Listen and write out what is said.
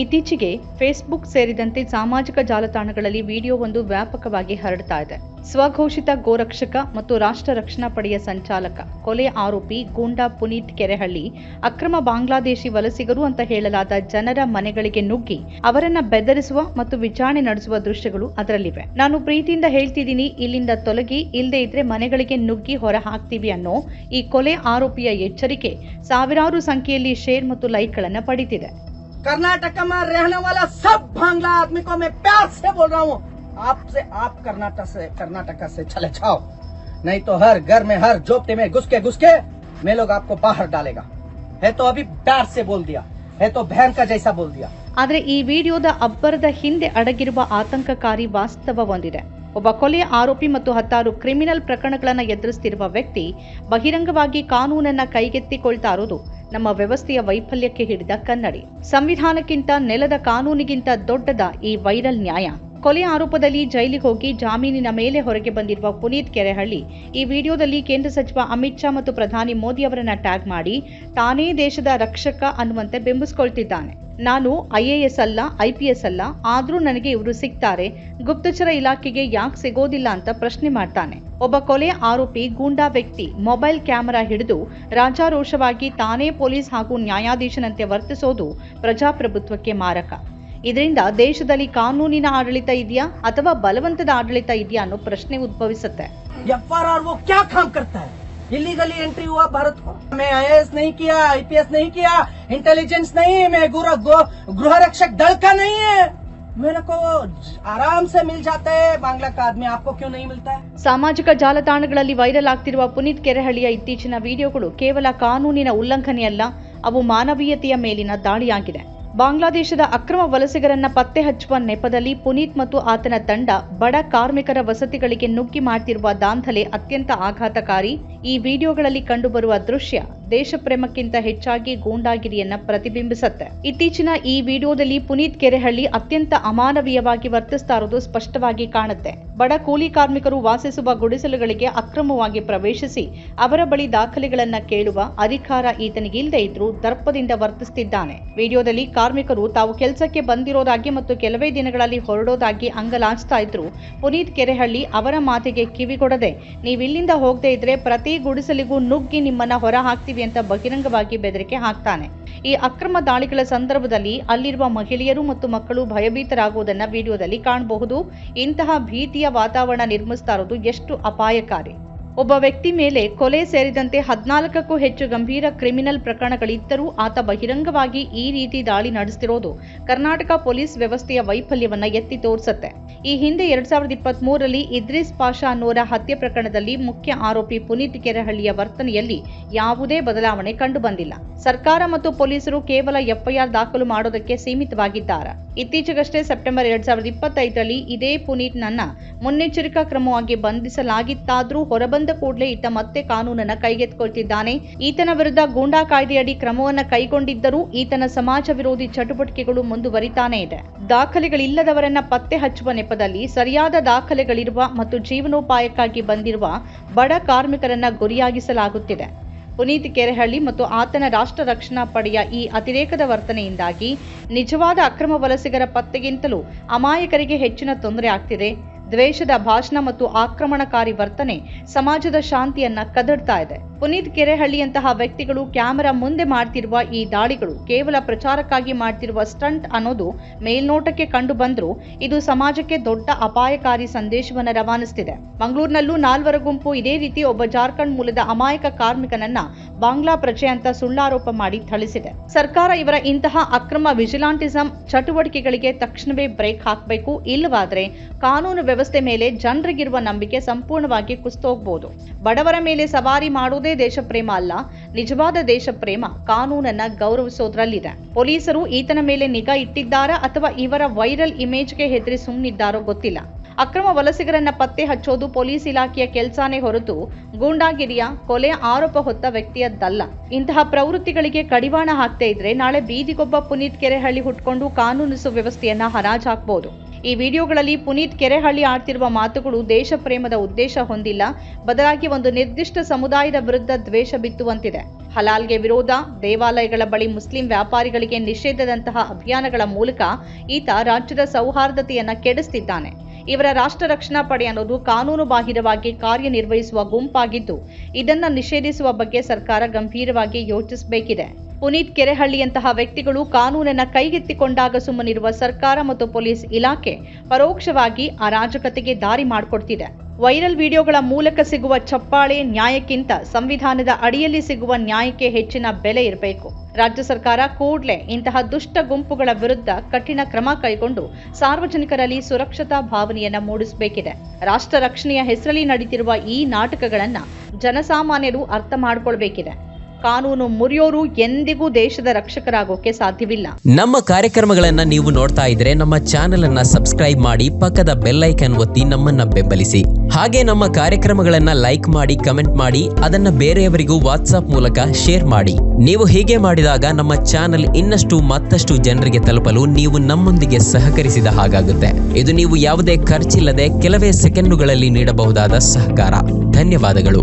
ಇತ್ತೀಚೆಗೆ ಫೇಸ್ಬುಕ್ ಸೇರಿದಂತೆ ಸಾಮಾಜಿಕ ಜಾಲತಾಣಗಳಲ್ಲಿ ವಿಡಿಯೋವೊಂದು ವ್ಯಾಪಕವಾಗಿ ಹರಡ್ತಾ ಇದೆ. ಸ್ವಘೋಷಿತ ಗೋರಕ್ಷಕ ಮತ್ತು ರಾಷ್ಟ್ರ ರಕ್ಷಣಾ ಪಡೆಯ ಸಂಚಾಲಕ, ಕೊಲೆ ಆರೋಪಿ ಗೂಂಡಾ ಪುನೀತ್ ಕೆರೆಹಳ್ಳಿ, ಅಕ್ರಮ ಬಾಂಗ್ಲಾದೇಶಿ ವಲಸಿಗರು ಅಂತ ಹೇಳಲಾದ ಜನರ ಮನೆಗಳಿಗೆ ನುಗ್ಗಿ ಅವರನ್ನ ಬೆದರಿಸುವ ಮತ್ತು ವಿಚಾರಣೆ ನಡೆಸುವ ದೃಶ್ಯಗಳು ಅದರಲ್ಲಿವೆ. ನಾನು ಪ್ರೀತಿಯಿಂದ ಹೇಳ್ತಿದ್ದೀನಿ, ಇಲ್ಲಿಂದ ತೊಲಗಿ ಇಲ್ಲದೆ ಇದ್ರೆ ಮನೆಗಳಿಗೆ ನುಗ್ಗಿ ಹೊರ ಹಾಕ್ತೀವಿ ಅನ್ನೋ ಈ ಕೊಲೆ ಆರೋಪಿಯ ಎಚ್ಚರಿಕೆ ಸಾವಿರಾರು ಸಂಖ್ಯೆಯಲ್ಲಿ ಶೇರ್ ಮತ್ತು ಲೈಕ್ಗಳನ್ನು ಪಡೀತಿದೆ. कर्नाटक में रहने वाला सब बांग्ला आदमी को मैं प्यार से बोल रहा हूँ आपसे आप कर्नाटक से कर्नाटक से चले जाओ नहीं तो हर घर में हर जोपते में घुस के घुस के मैं लोग आपको बाहर डालेगा है तो अभी प्यार से बोल दिया है तो बहन का जैसा बोल दिया ಆದರೆ ಈ ವಿಡಿಯೋದ ಅಬ್ಬರದ ಹಿಂದೆ ಅಡಗಿರುವ ಆತಂಕಕಾರಿ ವಾಸ್ತವ ಒಂದಿದೆ ಒಬ್ಬ ಕೊಲೆಯ ಆರೋಪಿ ಮತ್ತು ಹತ್ತಾರು ಕ್ರಿಮಿನಲ್ ಪ್ರಕರಣಗಳನ್ನು ಎದುರಿಸ್ತಿರುವ ವ್ಯಕ್ತಿ ಬಹಿರಂಗವಾಗಿ ಕಾನೂನನ್ನ ಕೈಗೆತ್ತಿಕೊಳ್ತಾ ಇರೋದು ನಮ್ಮ ವ್ಯವಸ್ಥೆಯ ವೈಫಲ್ಯಕ್ಕೆ ಹಿಡಿದ ಕನ್ನಡಿ. ಸಂವಿಧಾನಕ್ಕಿಂತ ನೆಲದ ಕಾನೂನಿಗಿಂತ ದೊಡ್ಡದ ಈ ವೈರಲ್ ನ್ಯಾಯ. ಕೊಲೆ ಆರೋಪದಲ್ಲಿ ಜೈಲಿಗೆ ಹೋಗಿ ಜಾಮೀನಿನ ಮೇಲೆ ಹೊರಗೆ ಬಂದಿರುವ ಪುನೀತ್ ಕೆರೆಹಳ್ಳಿ. ಈ ವಿಡಿಯೋದಲ್ಲಿ ಕೇಂದ್ರ ಸಚಿವ ಅಮಿತ್ ಶಾ ಮತ್ತು ಪ್ರಧಾನಿ ಮೋದಿ ಅವರನ್ನ ಟ್ಯಾಗ್ ಮಾಡಿ, ತಾನೇ ದೇಶದ ರಕ್ಷಕ ಅನ್ನುವಂತೆ ಬಿಂಬಿಸ್ಕೊಳ್ತಿದ್ದಾನೆ. ನಾನು ಐಎಎಸ್ ಅಲ್ಲ ಐಪಿಎಸ್ ಅಲ್ಲ, ಆದರೂ ನನಗೆ ಇವರು ಸಿಗ್ತಾರೆ. ಗುಪ್ತಚರ ಇಲಾಖೆಗೆ ಯಾಕೆ ಸಿಗೋದಿಲ್ಲ ಅಂತ ಪ್ರಶ್ನೆ ಮಾಡ್ತಾನೆ. ಒಬ್ಬ ಕೊಲೆ ಆರೋಪಿ ಗೂಂಡಾ ವ್ಯಕ್ತಿ ಮೊಬೈಲ್ ಕ್ಯಾಮೆರಾ ಹಿಡಿದು ರಾಜಾರೋಷವಾಗಿ ತಾನೇ ಪೊಲೀಸ್ ಹಾಗೂ ನ್ಯಾಯಾಧೀಶನಂತೆ ವರ್ತಿಸೋದು ಪ್ರಜಾಪ್ರಭುತ್ವಕ್ಕೆ ಮಾರಕ. ಇದರಿಂದ ದೇಶದಲ್ಲಿ ಕಾನೂನಿನ ಆಡಳಿತ ಇದೆಯಾ ಅಥವಾ ಬಲವಂತದ ಆಡಳಿತ ಇದೆಯಾ ಅನ್ನೋ ಪ್ರಶ್ನೆ ಉದ್ಭವಿಸುತ್ತೆ एफ वो क्या काम करता है इलीगली एंट्री हुआ भारत को मैं आईएएस नहीं किया आईपीएस नहीं किया इंटेलिजेंस नहीं मैं गृह गो- गृह रक्षक दल का नहीं है मेरे को आराम से मिल जाता है बांग्ला का आदमी आपको क्यों नहीं मिलता है ಸಾಮಾಜಿಕ ಜಾಲತಾಣಗಳಲ್ಲಿ ವೈರಲ್ ಆಗ್ತಿರುವ ಪುನೀತ್ ಕೆರೆಹಳ್ಳಿಯ ಇತ್ತೀಚಿನ ವಿಡಿಯೋಗಳು ಕೇವಲ ಕಾನೂನಿನ ಉಲ್ಲಂಘನೆಯಲ್ಲ ಅವು ಮಾನವೀಯತೆಯ ಮೇಲಿನ ದಾಳಿಯಾಗಿದೆ ಬಾಂಗ್ಲಾದೇಶದ ಅಕ್ರಮ ವಲಸಿಗರನ್ನ ಪತ್ತೆ ಹಚ್ಚುವ ನೆಪದಲ್ಲಿ ಪುನೀತ್ ಮತ್ತು ಆತನ ತಂಡ ಬಡ ಕಾರ್ಮಿಕರ ವಸತಿಗಳಿಗೆ ನುಗ್ಗಿ ಮಾಡ್ತಿರುವ ದಾಂಧಲೆ ಅತ್ಯಂತ ಆಘಾತಕಾರಿ. ಈ ವಿಡಿಯೋಗಳಲ್ಲಿ ಕಂಡುಬರುವ ದೃಶ್ಯ ದೇಶಪ್ರೇಮಕ್ಕಿಂತ ಹೆಚ್ಚಾಗಿ ಗೂಂಡಾಗಿರಿಯನ್ನ ಪ್ರತಿಬಿಂಬಿಸುತ್ತೆ. ಇತ್ತೀಚಿನ ಈ ವಿಡಿಯೋದಲ್ಲಿ ಪುನೀತ್ ಕೆರೆಹಳ್ಳಿ ಅತ್ಯಂತ ಅಮಾನವೀಯವಾಗಿ ವರ್ತಿಸ್ತಾ ಇರೋದು ಸ್ಪಷ್ಟವಾಗಿ ಕಾಣುತ್ತೆ. ಬಡ ಕೂಲಿ ಕಾರ್ಮಿಕರು ವಾಸಿಸುವ ಗುಡಿಸಲುಗಳಿಗೆ ಅಕ್ರಮವಾಗಿ ಪ್ರವೇಶಿಸಿ ಅವರ ಬಳಿ ದಾಖಲೆಗಳನ್ನ ಕೇಳುವ ಅಧಿಕಾರ ಈತನಿಗೆ ಇಲ್ಲದೆ ಇದ್ರೂ ದರ್ಪದಿಂದ ವರ್ತಿಸುತ್ತಿದ್ದಾನೆ ವಿಡಿಯೋದಲ್ಲಿ ಕಾರ್ಮಿಕರು ತಾವು ಕೆಲಸಕ್ಕೆ ಬಂದಿರೋದಾಗಿ ಮತ್ತು ಕೆಲವೇ ದಿನಗಳಲ್ಲಿ ಹೊರಡೋದಾಗಿ ಅಂಗಲಾಚ್ತಾ ಇದ್ರು ಪುನೀತ್ ಕೆರೆಹಳ್ಳಿ ಅವರ ಮಾತಿಗೆ ಕಿವಿಗೊಡದೆ, ನೀವಿಲ್ಲಿಂದ ಹೋಗದೆ ಇದ್ರೆ ಪ್ರತಿ ಗುಡಿಸಲಿಗೂ ನುಗ್ಗಿ ನಿಮ್ಮನ್ನ ಹೊರ ಅಂತ ಬಹಿರಂಗವಾಗಿ ಬೆದರಿಕೆ ಹಾಕ್ತಾನೆ. ಈ ಅಕ್ರಮ ದಾಳಿಗಳ ಸಂದರ್ಭದಲ್ಲಿ ಅಲ್ಲಿರುವ ಮಹಿಳೆಯರು ಮತ್ತು ಮಕ್ಕಳು ಭಯಭೀತರಾಗುವುದನ್ನ ವಿಡಿಯೋದಲ್ಲಿ ಕಾಣಬಹುದು. ಇಂತಹ ಭೀತಿಯ ವಾತಾವರಣ ನಿರ್ಮಿಸ್ತಾ ಇರೋದು ಎಷ್ಟು ಅಪಾಯಕಾರಿ. ಒಬ್ಬ ವ್ಯಕ್ತಿ ಮೇಲೆ ಕೊಲೆ ಸೇರಿದಂತೆ ಹದಿನಾಲ್ಕಕ್ಕೂ ಹೆಚ್ಚು ಗಂಭೀರ ಕ್ರಿಮಿನಲ್ ಪ್ರಕರಣಗಳಿದ್ದರೂ ಆತ ಬಹಿರಂಗವಾಗಿ ಈ ರೀತಿ ದಾಳಿ ನಡೆಸ್ತಿರೋದು ಕರ್ನಾಟಕ ಪೊಲೀಸ್ ವ್ಯವಸ್ಥೆಯ ವೈಫಲ್ಯವನ್ನ ಎತ್ತಿ ತೋರಿಸುತ್ತೆ. ಈ ಹಿಂದೆ ಎರಡ್ ಸಾವಿರದ ಇಪ್ಪತ್ತ್ ಮೂರರಲ್ಲಿ ಇದ್ರಿಸ್ ಪಾಷಾ ಅನ್ನೋರ ಹತ್ಯೆ ಪ್ರಕರಣದಲ್ಲಿ ಮುಖ್ಯ ಆರೋಪಿ ಪುನೀತ್ ಕೆರೆಹಳ್ಳಿಯ ವರ್ತನೆಯಲ್ಲಿ ಯಾವುದೇ ಬದಲಾವಣೆ ಕಂಡುಬಂದಿಲ್ಲ. ಸರ್ಕಾರ ಮತ್ತು ಪೊಲೀಸರು ಕೇವಲ ಎಫ್ಐಆರ್ ದಾಖಲು ಮಾಡೋದಕ್ಕೆ ಸೀಮಿತವಾಗಿದ್ದಾರೆ. ಇತ್ತೀಚೆಗಷ್ಟೇ ಸೆಪ್ಟೆಂಬರ್ ಎರಡ್ ಸಾವಿರದ ಇಪ್ಪತ್ತೈದರಲ್ಲಿ ಇದೇ ಪುನೀತ್ ನನ್ನ ಮುನ್ನೆಚ್ಚರಿಕಾ ಕ್ರಮವಾಗಿ ಬಂಧಿಸಲಾಗಿತ್ತಾದರೂ ಹೊರಬಂದ ಕೂಡಲೇ ಈತ ಮತ್ತೆ ಕಾನೂನನ್ನ ಕೈಗೆತ್ತಿಕೊಳ್ತಿದ್ದಾನೆ. ಈತನ ವಿರುದ್ಧ ಗೂಂಡಾ ಕಾಯ್ದೆಯಡಿ ಕ್ರಮವನ್ನ ಕೈಗೊಂಡಿದ್ದರೂ ಈತನ ಸಮಾಜ ವಿರೋಧಿ ಚಟುವಟಿಕೆಗಳು ಮುಂದುವರಿತಾನೇ ಇದೆ. ದಾಖಲೆಗಳಿಲ್ಲದವರನ್ನ ಪತ್ತೆ ಹಚ್ಚುವ ನೆಪದಲ್ಲಿ ಸರಿಯಾದ ದಾಖಲೆಗಳಿರುವ ಮತ್ತು ಜೀವನೋಪಾಯಕ್ಕಾಗಿ ಬಂದಿರುವ ಬಡ ಕಾರ್ಮಿಕರನ್ನ ಗುರಿಯಾಗಿಸಲಾಗುತ್ತಿದೆ. ಪುನೀತ್ ಕೆರೆಹಳ್ಳಿ ಮತ್ತು ಆತನ ರಾಷ್ಟ್ರ ರಕ್ಷಣಾ ಪಡೆಯ ಈ ಅತಿರೇಕದ ವರ್ತನೆಯಿಂದಾಗಿ ನಿಜವಾದ ಅಕ್ರಮ ವಲಸಿಗರ ಪತ್ತೆಗಿಂತಲೂ ಅಮಾಯಕರಿಗೆ ಹೆಚ್ಚಿನ ತೊಂದರೆ ಆಗ್ತಿದೆ. ದ್ವೇಷದ ಭಾಷಣ ಮತ್ತು ಆಕ್ರಮಣಕಾರಿ ವರ್ತನೆ ಸಮಾಜದ ಶಾಂತಿಯನ್ನ ಕದಡ್ತಾ ಇದೆ. ಪುನೀತ್ ಕೆರೆಹಳ್ಳಿಯಂತಹ ವ್ಯಕ್ತಿಗಳು ಕ್ಯಾಮೆರಾ ಮುಂದೆ ಮಾಡ್ತಿರುವ ಈ ದಾಳಿಗಳು ಕೇವಲ ಪ್ರಚಾರಕ್ಕಾಗಿ ಮಾಡ್ತಿರುವ ಸ್ಟಂಟ್ ಅನ್ನೋದು ಮೇಲ್ನೋಟಕ್ಕೆ ಕಂಡು ಬಂದ್ರೂ ಇದು ಸಮಾಜಕ್ಕೆ ದೊಡ್ಡ ಅಪಾಯಕಾರಿ ಸಂದೇಶವನ್ನ ರವಾನಿಸ್ತಿದೆ. ಮಂಗಳೂರಿನಲ್ಲೂ ನಾಲ್ವರ ಗುಂಪು ಇದೇ ರೀತಿ ಒಬ್ಬ ಜಾರ್ಖಂಡ್ ಮೂಲದ ಅಮಾಯಕ ಕಾರ್ಮಿಕನನ್ನ ಬಾಂಗ್ಲಾ ಪ್ರಜೆ ಅಂತ ಸುಳ್ಳಾರೋಪ ಮಾಡಿ ಥಳಿಸಿದೆ. ಸರ್ಕಾರ ಇವರ ಇಂತಹ ಅಕ್ರಮ ವಿಜಿಲಾಂಟಿಸಂ ಚಟುವಟಿಕೆಗಳಿಗೆ ತಕ್ಷಣವೇ ಬ್ರೇಕ್ ಹಾಕಬೇಕು, ಇಲ್ಲವಾದ್ರೆ ಕಾನೂನು ವ್ಯವಸ್ಥೆ ಮೇಲೆ ಜನರಿಗಿರುವ ನಂಬಿಕೆ ಸಂಪೂರ್ಣವಾಗಿ ಕುಸ್ತೋಗ್ಬೋದು ಬಡವರ ಮೇಲೆ ಸವಾರಿ ಮಾಡುವುದೇ ದೇಶಪ್ರೇಮ ಅಲ್ಲ, ನಿಜವಾದ ದೇಶಪ್ರೇಮ ಕಾನೂನನ್ನ ಗೌರವಿಸೋದ್ರಲ್ಲಿದೆ. ಪೊಲೀಸರು ಈತನ ಮೇಲೆ ನಿಗಾ ಇಟ್ಟಿದ್ದಾರಾ ಅಥವಾ ಇವರ ವೈರಲ್ ಇಮೇಜ್ಗೆ ಹೆದರಿ ಸುಮ್ಮನಿದ್ದಾರೋ ಗೊತ್ತಿಲ್ಲ. ಅಕ್ರಮ ವಲಸಿಗರನ್ನ ಪತ್ತೆ ಹಚ್ಚೋದು ಪೊಲೀಸ್ ಇಲಾಖೆಯ ಕೆಲಸನೇ ಹೊರತು ಗೂಂಡಾಗಿರಿಯ ಕೊಲೆ ಆರೋಪ ಹೊತ್ತ ವ್ಯಕ್ತಿಯದ್ದಲ್ಲ. ಇಂತಹ ಪ್ರವೃತ್ತಿಗಳಿಗೆ ಕಡಿವಾಣ ಹಾಕ್ತಾ ಇದ್ರೆ ನಾಳೆ ಬೀದಿಗೊಬ್ಬ ಪುನೀತ್ ಕೆರೆಹಳ್ಳಿ ಹುಟ್ಕೊಂಡು ಕಾನೂನು ಸುವ್ಯವಸ್ಥೆಯನ್ನ ಹರಾಜ್ ಹಾಕ್ಬೋದು ಈ ವಿಡಿಯೋಗಳಲ್ಲಿ ಪುನೀತ್ ಕೆರೆಹಳ್ಳಿ ಆಡ್ತಿರುವ ಮಾತುಗಳು ದೇಶ ಪ್ರೇಮದ ಉದ್ದೇಶ ಹೊಂದಿಲ್ಲ. ಬದಲಾಗಿ ಒಂದು ನಿರ್ದಿಷ್ಟ ಸಮುದಾಯದ ವಿರುದ್ಧ ದ್ವೇಷ ಬಿತ್ತುವಂತಿದೆ. ಹಲಾಲ್ಗೆ ವಿರೋಧ, ದೇವಾಲಯಗಳ ಬಳಿ ಮುಸ್ಲಿಂ ವ್ಯಾಪಾರಿಗಳಿಗೆ ನಿಷೇಧದಂತಹ ಅಭಿಯಾನಗಳ ಮೂಲಕ ಈತ ರಾಜ್ಯದ ಸೌಹಾರ್ದತೆಯನ್ನ ಕೆಡಿಸ್ತಿದ್ದಾನೆ. ಇವರ ರಾಷ್ಟ್ರ ರಕ್ಷಣಾ ಪಡೆ ಅನ್ನೋದು ಕಾನೂನು ಬಾಹಿರವಾಗಿ ಕಾರ್ಯನಿರ್ವಹಿಸುವ ಗುಂಪಾಗಿದ್ದು, ಇದನ್ನ ನಿಷೇಧಿಸುವ ಬಗ್ಗೆ ಸರ್ಕಾರ ಗಂಭೀರವಾಗಿ ಯೋಚಿಸಬೇಕಿದೆ. ಪುನೀತ್ ಕೆರೆಹಳ್ಳಿಯಂತಹ ವ್ಯಕ್ತಿಗಳು ಕಾನೂನನ್ನ ಕೈಗೆತ್ತಿಕೊಂಡಾಗ ಸುಮ್ಮನಿರುವ ಸರ್ಕಾರ ಮತ್ತು ಪೊಲೀಸ್ ಇಲಾಖೆ ಪರೋಕ್ಷವಾಗಿ ಅರಾಜಕತೆಗೆ ದಾರಿ ಮಾಡಿಕೊಡ್ತಿದೆ. ವೈರಲ್ ವಿಡಿಯೋಗಳ ಮೂಲಕ ಸಿಗುವ ಚಪ್ಪಾಳೆ ನ್ಯಾಯಕ್ಕಿಂತ ಸಂವಿಧಾನದ ಅಡಿಯಲ್ಲಿ ಸಿಗುವ ನ್ಯಾಯಕ್ಕೆ ಹೆಚ್ಚಿನ ಬೆಲೆ ಇರಬೇಕು. ರಾಜ್ಯ ಸರ್ಕಾರ ಕೂಡಲೇ ಇಂತಹ ದುಷ್ಟ ಗುಂಪುಗಳ ವಿರುದ್ಧ ಕಠಿಣ ಕ್ರಮ ಕೈಗೊಂಡು ಸಾರ್ವಜನಿಕರಲ್ಲಿ ಸುರಕ್ಷತಾ ಭಾವನೆಯನ್ನ ಮೂಡಿಸಬೇಕಿದೆ. ರಾಷ್ಟ್ರ ರಕ್ಷಣೆಯ ಹೆಸರಲ್ಲಿ ನಡೀತಿರುವ ಈ ನಾಟಕಗಳನ್ನ ಜನಸಾಮಾನ್ಯರು ಅರ್ಥ ಮಾಡ್ಕೊಳ್ಬೇಕಿದೆ. ಕಾನೂನು ಮುರಿಯೋರು ಎಂದಿಗೂ ದೇಶದ ರಕ್ಷಕರಾಗೋಕೆ ಸಾಧ್ಯವಿಲ್ಲ. ನಮ್ಮ ಕಾರ್ಯಕ್ರಮಗಳನ್ನ ನೀವು ನೋಡ್ತಾ ಇದ್ರೆ ನಮ್ಮ ಚಾನೆಲ್ ಅನ್ನ ಸಬ್ಸ್ಕ್ರೈಬ್ ಮಾಡಿ ಪಕ್ಕದ ಬೆಲ್ ಐಕನ್ ಒತ್ತಿ ನಮ್ಮನ್ನ ಬೆಂಬಲಿಸಿ. ಹಾಗೆ ನಮ್ಮ ಕಾರ್ಯಕ್ರಮಗಳನ್ನ ಲೈಕ್ ಮಾಡಿ, ಕಮೆಂಟ್ ಮಾಡಿ, ಅದನ್ನ ಬೇರೆಯವರಿಗೂ ವಾಟ್ಸ್ಆಪ್ ಮೂಲಕ ಶೇರ್ ಮಾಡಿ. ನೀವು ಹೀಗೆ ಮಾಡಿದಾಗ ನಮ್ಮ ಚಾನೆಲ್ ಇನ್ನಷ್ಟು ಮತ್ತಷ್ಟು ಜನರಿಗೆ ತಲುಪಲು ನೀವು ನಮ್ಮೊಂದಿಗೆ ಸಹಕರಿಸಿದ ಹಾಗಾಗುತ್ತೆ. ಇದು ನೀವು ಯಾವುದೇ ಖರ್ಚಿಲ್ಲದೆ ಕೆಲವೇ ಸೆಕೆಂಡುಗಳಲ್ಲಿ ನೀಡಬಹುದಾದ ಸಹಕಾರ. ಧನ್ಯವಾದಗಳು.